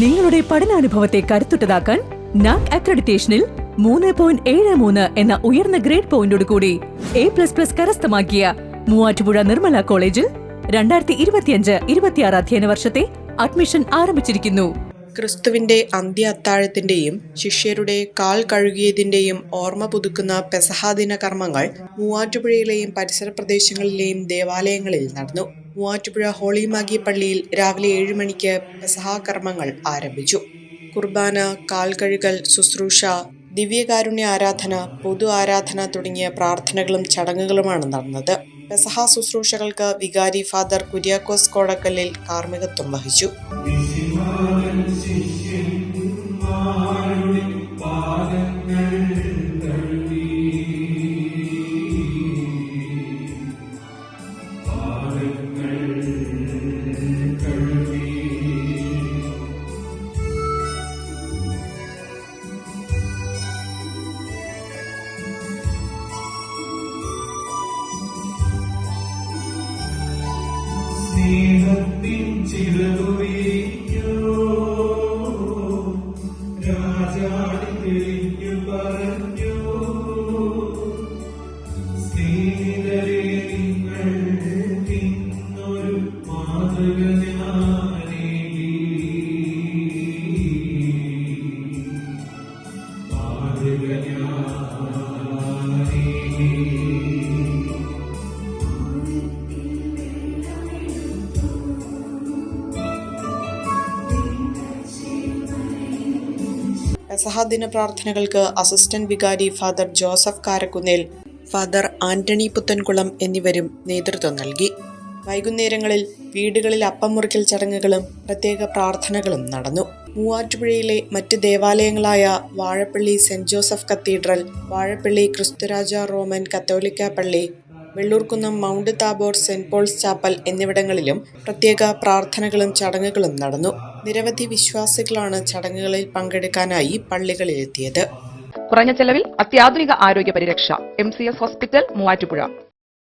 നിങ്ങളുടെ പഠനാനുഭവത്തെ കരുത്തുറ്റതാക്കാൻ നാക് അക്രഡിറ്റേഷനിൽ മൂന്ന് പോയിന്റ് ഏഴ് മൂന്ന് എന്ന ഉയർന്ന ഗ്രേഡ് പോയിന്റോട് കൂടി എ പ്ലസ് പ്ലസ് കരസ്ഥമാക്കിയ മൂവാറ്റുപുഴ നിർമ്മല കോളേജിൽ രണ്ടായിരത്തി ഇരുപത്തിയഞ്ച് ഇരുപത്തിയാറ് അധ്യയന വർഷത്തെ അഡ്മിഷൻ ആരംഭിച്ചിരിക്കുന്നു. ക്രിസ്തുവിന്റെ അന്ത്യ അത്താഴത്തിന്റെയും ശിഷ്യരുടെ കാൽ കഴുകിയതിന്റെയും ഓർമ്മ പുതുക്കുന്ന പെസഹാദിന കർമ്മങ്ങൾ മൂവാറ്റുപുഴയിലെയും പരിസര പ്രദേശങ്ങളിലെയും ദേവാലയങ്ങളിൽ നടന്നു. മൂവാറ്റുപുഴ ഹോളി മാഗി പള്ളിയിൽ രാവിലെ ഏഴ് മണിക്ക് പെസഹാകർമ്മങ്ങൾ ആരംഭിച്ചു. കുർബാന കാൽ കഴുകൽ ശുശ്രൂഷ ദിവ്യകാരുണ്യ ആരാധന പൊതു ആരാധന തുടങ്ങിയ പ്രാർത്ഥനകളും ചടങ്ങുകളുമാണ് നടന്നത്. പെസഹ ശുശ്രൂഷകൾക്ക് വികാരി ഫാദർ കുര്യാക്കോസ് കോടക്കല്ലിൽ കാർമ്മികത്വം വഹിച്ചു. സ്നേഹത്തിൻ ചിറകുവിരിക്കൂ രാജാടി തെളിഞ്ഞു പറഞ്ഞു സ്നേഹിതരെ നിങ്ങൾ ഇന്നൊരു മാതൃക ഞാനേകി. മാതൃക ഞാനേകി. പെസഹ ദിന പ്രാർത്ഥനകൾക്ക് അസിസ്റ്റന്റ് വികാരി father Joseph Karakkunnel father Antony Puthenkulam എന്നിവരും നേതൃത്വം നൽകി. വൈകുന്നേരങ്ങളിൽ വീടുകളിൽ അപ്പം മുറിക്കൽ ചടങ്ങുകളും പ്രത്യേക പ്രാർത്ഥനകളും നടന്നു. മൂവാറ്റുപുഴയിലെ മറ്റ് ദേവാലയങ്ങളായ Vazhappally saint Joseph cathedral Vazhappally Kristuraja Roman കത്തോലിക്ക പള്ളി Vellurkunnam mount Tabor saint Paul's chapel എന്നിവിടങ്ങളിലും പ്രത്യേക പ്രാർത്ഥനകളും ചടങ്ങുകളും നടന്നു. നിരവധി വിശ്വാസികളാണ് ചടങ്ങുകളിൽ പങ്കെടുക്കാനായി പള്ളികളിലെത്തിയത്. കുറഞ്ഞ ചെലവിൽ അത്യാധുനിക ആരോഗ്യ പരിരക്ഷ M C S hospital Muvattupuzha.